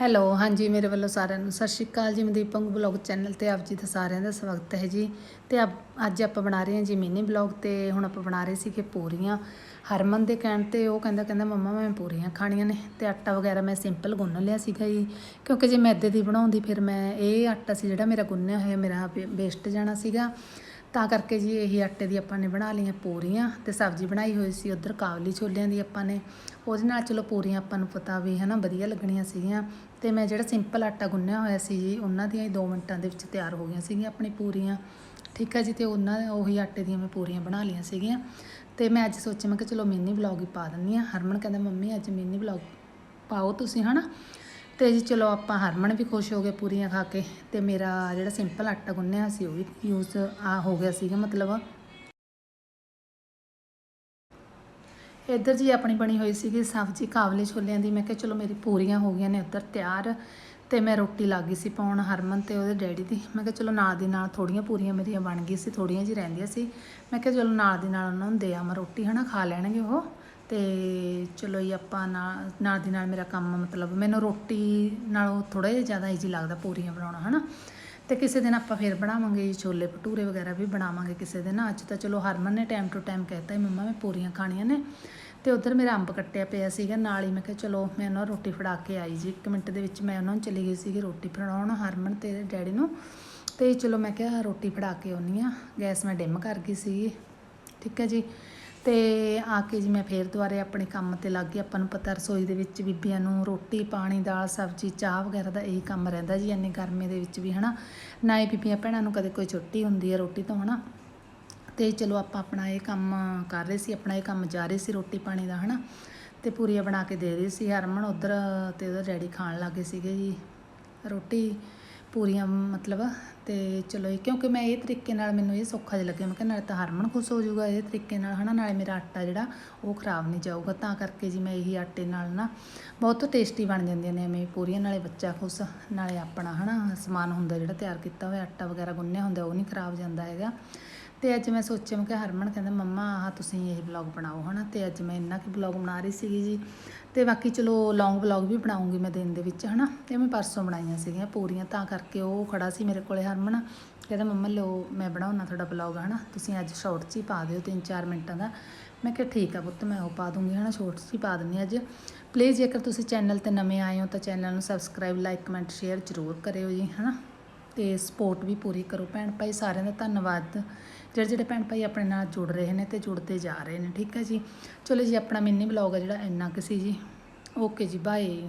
Hello, ਹਾਂਜੀ, ਮੇਰੇ ਵੱਲੋਂ ਸਾਰਿਆਂ ਨੂੰ ਸਤਿ ਸ਼੍ਰੀ ਅਕਾਲ। ਜੀ ਮਨਦੀਪ ਪੰਗ ਬਲੌਗ ਚੈਨਲ ਤੇ ਆਪ ਜੀ ਦਾ ਸਾਰਿਆਂ ਦਾ ਸਵਾਗਤ ਹੈ ਜੀ। ਤੇ ਅਬ- ਅੱਜ ਆਪਾਂ ਬਣਾ ਰਹੇ ਹਾਂ ਜੀ ਮਿਨੀ ਬਲੌਗ ਤੇ ਹੁਣ ਆਪਾਂ ਬਣਾ ਰਹੇ ਸੀਗੇ ਪੂਰੀਆਂ। ਹਰਮਨ ਦੇ ਕਹਿਣ ਤੇ ਉਹ ਕਹਿੰਦਾ ਕਹਿੰਦਾ, ਮੰਮਾ, ਮੈਂ ਪੂਰੀਆਂ ਖਾਣੀਆਂ ਨੇ। ਤੇ ਆਟਾ ਵਗੈਰਾ ਮੈਂ ਸਿੰਪਲ ਗੁੰਨ ਲਿਆ ਸੀਗਾ ਜੀ। ਕਿਉਂਕਿ ਜੇ ਮੈਦੇ ਦੀ ਬਣਾਉਂਦੀ, ਫਿਰ ਮੈਂ ਇਹ ਆਟਾ ਸੀ ਜਿਹੜਾ ਮੇਰਾ ਗੁੰਨਿਆ ਹੋਇਆ, ਮੇਰਾ ਵੇਸਟ ਜਾਣਾ ਸੀਗਾ। ਤਾਂ ਕਰਕੇ ਜੀ ਇਹੀ ਆਟੇ ਦੀ ਆਪਾਂ ਨੇ ਬਣਾ ਲਈਆਂ ਪੂਰੀਆਂ ਤੇ ਸਬਜ਼ੀ ਬਣਾਈ ਹੋਈ ਸੀ ਉਧਰ ਕਾਬਲੀ ਛੋਲਿਆਂ ਦੀ ਆਪਾਂ ਨੇ। ਉਹਦੇ ਨਾਲ ਚਲੋ ਪੂਰੀਆਂ ਆਪਾਂ ਨੂੰ ਪਤਾ ਵੀ ਹਨਾ ਵਧੀਆ ਲੱਗਣੀਆਂ ਸੀਗੀਆਂ। ਤੇ ਮੈਂ ਜਿਹੜਾ ਸਿੰਪਲ ਆਟਾ ਗੁੰਨਿਆ ਹੋਇਆ ਸੀ ਜੀ, ਉਹਨਾਂ ਦੀਆਂ ਹੀ 2 ਮਿੰਟਾਂ ਦੇ ਵਿੱਚ ਤਿਆਰ ਹੋ ਗਈਆਂ ਸੀਗੀਆਂ ਆਪਣੀ ਪੂਰੀਆਂ। ਠੀਕ ਹੈ ਜੀ, ਤੇ ਉਹਨਾਂ ਉਹੀ ਆਟੇ ਦੀਆਂ ਮੈਂ ਪੂਰੀਆਂ ਬਣਾ ਲਈਆਂ ਸੀਗੀਆਂ। ਤੇ ਮੈਂ ਅੱਜ ਸੋਚਿਆ ਮੈਂ ਕਿ ਚਲੋ ਮਿੰਨੀ ਵਲੌਗ ਹੀ ਪਾ ਦਿੰਦੀ ਆ ਹਰਮਨ ਕਹਿੰਦਾ, ਮੰਮੀ, ਅੱਜ ਮਿੰਨੀ ਵਲੌਗ ਪਾਓ ਤੁਸੀਂ, ਹਨਾ? ਤੇ ਜੀ ਚਲੋ ਆਪਾਂ ਹਰਮਨ ਵੀ ਖੁਸ਼ ਹੋ ਗਏ ਪੂਰੀਆਂ ਖਾ ਕੇ ਤੇ ਮੇਰਾ ਜਿਹੜਾ ਸਿੰਪਲ ਆਟਾ ਗੁੰਨਿਆ ਸੀ ਉਹ ਵੀ ਯੂਜ਼ ਆ ਹੋ ਗਿਆ ਸੀਗਾ ਮਤਲਬ। ਇੱਧਰ ਜੀ ਆਪਣੀ ਬਣੀ ਹੋਈ ਸੀਗੀ ਸਬਜ਼ੀ ਕਾਬਲੇ ਛੋਲਿਆਂ ਦੀ। ਮੈਂ ਕਿਹਾ ਚਲੋ ਮੇਰੀ ਪੂਰੀਆਂ ਹੋ ਗਈਆਂ ਨੇ ਉੱਧਰ ਤਿਆਰ ਤੇ ਮੈਂ ਰੋਟੀ ਲੱਗ ਗਈ ਸੀ ਪਾਉਣ ਹਰਮਨ ਤੇ ਉਹਦੇ ਡੈਡੀ ਦੀ। ਮੈਂ ਕਿਹਾ ਚਲੋ ਨਾਲ ਦੀ ਨਾਲ ਥੋੜੀਆਂ ਪੂਰੀਆਂ ਮੇਰੀਆਂ ਬਣ ਗਈ ਸੀ, ਥੋੜੀਆਂ ਜੀ ਰਹਿੰਦੀਆਂ ਸੀ। ਮੈਂ ਕਿਹਾ ਚਲੋ ਨਾਲ ਦੀ ਨਾਲ ਉਹਨਾਂ ਨੂੰ ਦੇ ਆਵਾਂ ਰੋਟੀ, ਹਨਾ, ਖਾ ਲੈਣਗੇ ਉਹ। ਤੇ ਚਲੋ ਜੀ ਆਪਾਂ ਨਾਲ ਨਾਲ ਦੀ ਨਾਲ ਮੇਰਾ ਕੰਮ ਮਤਲਬ ਮੈਨੂੰ ਰੋਟੀ ਨਾਲੋਂ ਥੋੜਾ ਜਿਹਾ ਜ਼ਿਆਦਾ ਈਜ਼ੀ ਲੱਗਦਾ ਪੂਰੀਆਂ ਬਣਾਉਣਾ, ਹਨਾ? ਤੇ ਕਿਸੇ ਦਿਨ ਆਪਾਂ ਫੇਰ ਬਣਾਵਾਂਗੇ ਜੀ, ਛੋਲੇ ਭਟੂਰੇ ਵਗੈਰਾ ਵੀ ਬਣਾਵਾਂਗੇ ਕਿਸੇ ਦਿਨ। ਅੱਜ ਤਾਂ ਚਲੋ ਹਰਮਨ ਨੇ ਟਾਈਮ ਟੂ ਟਾਈਮ ਕਹਿਤਾ ਹੀ ਮੰਮਾ ਮੈਂ ਪੂਰੀਆਂ ਖਾਣੀਆਂ ਨੇ। ਤੇ ਉਧਰ ਮੇਰਾ ਅੰਬ ਕੱਟਿਆ ਪਿਆ ਸੀਗਾ, ਨਾਲ ਹੀ ਮੈਂ ਕਿਹਾ ਚਲੋ ਮੈਂ ਉਹਨਾਂ ਨੂੰ ਰੋਟੀ ਫੜਾ ਕੇ ਆਈ ਜੀ। 1 ਮਿੰਟ ਦੇ ਵਿੱਚ ਮੈਂ ਉਹਨਾਂ ਨੂੰ ਚਲੀ ਗਈ ਸੀਗੀ ਰੋਟੀ ਫੜਾਉਣ, ਹਰਮਨ ਤੇ ਡੈਡੀ ਨੂੰ। ਤੇ ਚਲੋ ਮੈਂ ਕਿਹਾ ਰੋਟੀ ਫੜਾ ਕੇ ਆਉਣੀ ਆ ਗੈਸ ਮੈਂ ਡਿਮ ਕਰ ਗਈ ਸੀਗੀ। ਠੀਕ ਹੈ ਜੀ। ਤੇ ਆ ਕੇ ਜੀ ਮੈਂ ਫੇਰ ਦੁਬਾਰੇ ਆਪਣੇ ਕੰਮ ਤੇ ਲੱਗ ਗਈ। ਆਪਾਂ ਨੂੰ ਪਤਾ ਰਸੋਈ ਦੇ ਵਿੱਚ ਬੀਬੀਆਂ ਨੂੰ ਰੋਟੀ, ਪਾਣੀ, ਦਾਲ, ਸਬਜ਼ੀ, ਚਾਹ ਵਗੈਰਾ ਦਾ ਇਹੀ ਕੰਮ ਰਹਿੰਦਾ ਜੀ ਇੰਨੀ ਗਰਮੀ ਦੇ ਵਿੱਚ ਵੀ, ਹਨਾ? ਨਾ ਹੀ ਬੀਬੀਆਂ ਭੈਣਾਂ ਨੂੰ ਕਦੇ ਕੋਈ ਛੁੱਟੀ ਹੁੰਦੀ ਹੈ ਰੋਟੀ ਤੋਂ, ਹਨਾ? ਤੇ ਚਲੋ ਆਪਾਂ ਆਪਣਾ ਇਹ ਕੰਮ ਕਰ ਰਹੇ ਸੀ, ਆਪਣਾ ਇਹ ਕੰਮ ਜਾ ਰਹੇ ਸੀ ਰੋਟੀ ਪਾਣੀ ਦਾ, ਹਨਾ? ਤੇ ਪੂਰੀਆਂ ਬਣਾ ਕੇ ਦੇ ਰਹੀ ਸੀ ਹਰਮਨ, ਉਧਰ ਤੇ ਉਹਦਾ ਡੈਡੀ ਖਾਣ ਲੱਗੇ ਸੀਗੇ ਜੀ ਰੋਟੀ। ਪੂਰੀਆਂ, ਮਤਲਬ, ਤੇ ਚਲੋ ਇਹ ਕਿਉਂਕਿ ਮੈਂ ਇਹ ਤਰੀਕੇ ਨਾਲ ਮੈਨੂੰ ਇਹ ਸੌਖਾ ਜਿਹਾ ਲੱਗਿਆ। ਮੈਂ ਕਿਹਾ ਨਾਲੇ ਤਾਂ ਹਰਮਨ ਖੁਸ਼ ਹੋ ਜਾਊਗਾ ਇਹ ਤਰੀਕੇ ਨਾਲ, ਹਨਾ? ਨਾਲੇ ਮੇਰਾ ਆਟਾ ਜਿਹੜਾ, ਉਹ ਖਰਾਬ ਨਹੀਂ ਜਾਊਗਾ। ਤਾਂ ਕਰਕੇ ਜੀ ਮੈਂ ਇਹੀ ਆਟੇ ਨਾਲ ਨਾ ਬਹੁਤ ਟੇਸਟੀ ਬਣ ਜਾਂਦੀਆਂ ਨੇ ਐਵੇਂ ਪੂਰੀਆਂ, ਨਾਲੇ ਬੱਚਾ ਖੁਸ਼, ਨਾਲੇ ਆਪਣਾ, ਹਨਾ? ਸਮਾਨ ਹੁੰਦਾ ਜਿਹੜਾ ਤਿਆਰ ਕੀਤਾ ਹੋਇਆ, ਆਟਾ ਵਗੈਰਾ ਗੁੰਨਿਆ ਹੁੰਦਾ, ਉਹ ਨਹੀਂ ਖਰਾਬ ਜਾਂਦਾ ਹੈਗਾ। ਤੇ ਅੱਜ ਮੈਂ ਸੋਚਿਆ, ਮੈਂ ਕਿ ਹਰਮਨ ਕਹਿੰਦਾ, ਮੰਮਾ, ਆਹ ਤੁਸੀਂ ਇਹ ਵਲੌਗ ਬਣਾਓ ਹਨਾ? ਤੇ ਅੱਜ ਮੈਂ ਇੰਨਾ ਕਿ ਵਲੌਗ ਬਣਾ ਰਹੀ ਸੀਗੀ ਜੀ। ਤੇ ਬਾਕੀ ਚਲੋ ਲੌਂਗ ਵਲੌਗ ਵੀ ਬਣਾਉਂਗੀ ਮੈਂ ਦਿਨ ਦੇ ਵਿੱਚ ਹਨਾ। ਤੇ ਮੈਂ ਪਰਸੋਂ ਬਣਾਈਆਂ ਸੀਗੀਆਂ ਪੂਰੀਆਂ, ਤਾਂ ਕਰਕੇ ਉਹ ਖੜਾ ਸੀ ਮੇਰੇ ਕੋਲੇ ਹਰਮਨ। ਕਹਿੰਦਾ, ਮੰਮਾ, ਲਓ, ਮੈਂ ਬਣਾਉਣਾ ਤੁਹਾਡਾ ਵਲੌਗ ਹਨਾ। ਤੁਸੀਂ ਅੱਜ ਸ਼ਾਰਟ 'ਚ ਹੀ ਪਾ ਦਿਓ 3-4 ਮਿੰਟਾਂ ਦਾ। ਮੈਂ ਕਿਹਾ, ਠੀਕ ਆ ਪੁੱਤ, ਮੈਂ ਉਹ ਪਾ ਦੂੰਗੀ ਹਨਾ ਸ਼ਾਰਟ 'ਚ ਹੀ ਪਾ ਦਿੰਨੀ ਅੱਜ। ਪਲੀਜ਼ ਜੇਕਰ ਤੁਸੀਂ ਚੈਨਲ ਤੇ ਨਵੇਂ ਆਏ ਹੋ ਤਾਂ ਚੈਨਲ ਨੂੰ ਸਬਸਕ੍ਰਾਈਬ ਲਾਈਕ ਕਮੈਂਟ ਸ਼ੇਅਰ ਜ਼ਰੂਰ ਕਰਿਓ ਜੀ, ਹਨਾ? ਤੇ ਸਪੋਰਟ ਵੀ ਪੂਰੀ ਕਰੋ ਭੈਣ ਭਾਈ, ਸਾਰਿਆਂ ਦਾ ਧੰਨਵਾਦ। ਜਿਹੜੇ ਜਿਹੜੇ ਭੈਣ ਭਾਈ ਆਪਣੇ ਨਾਲ ਜੁੜ ਰਹੇ ਨੇ ਤੇ ਜੁੜਦੇ ਜਾ ਰਹੇ ਨੇ, ਠੀਕ ਹੈ ਜੀ। ਚਲੋ ਜੀ, ਆਪਣਾ ਮਿੰਨੀ ਬਲੌਗ ਆ ਜਿਹੜਾ, ਇੰਨਾ ਕੁ ਸੀ ਜੀ। ਓਕੇ ਜੀ ਬਾਏ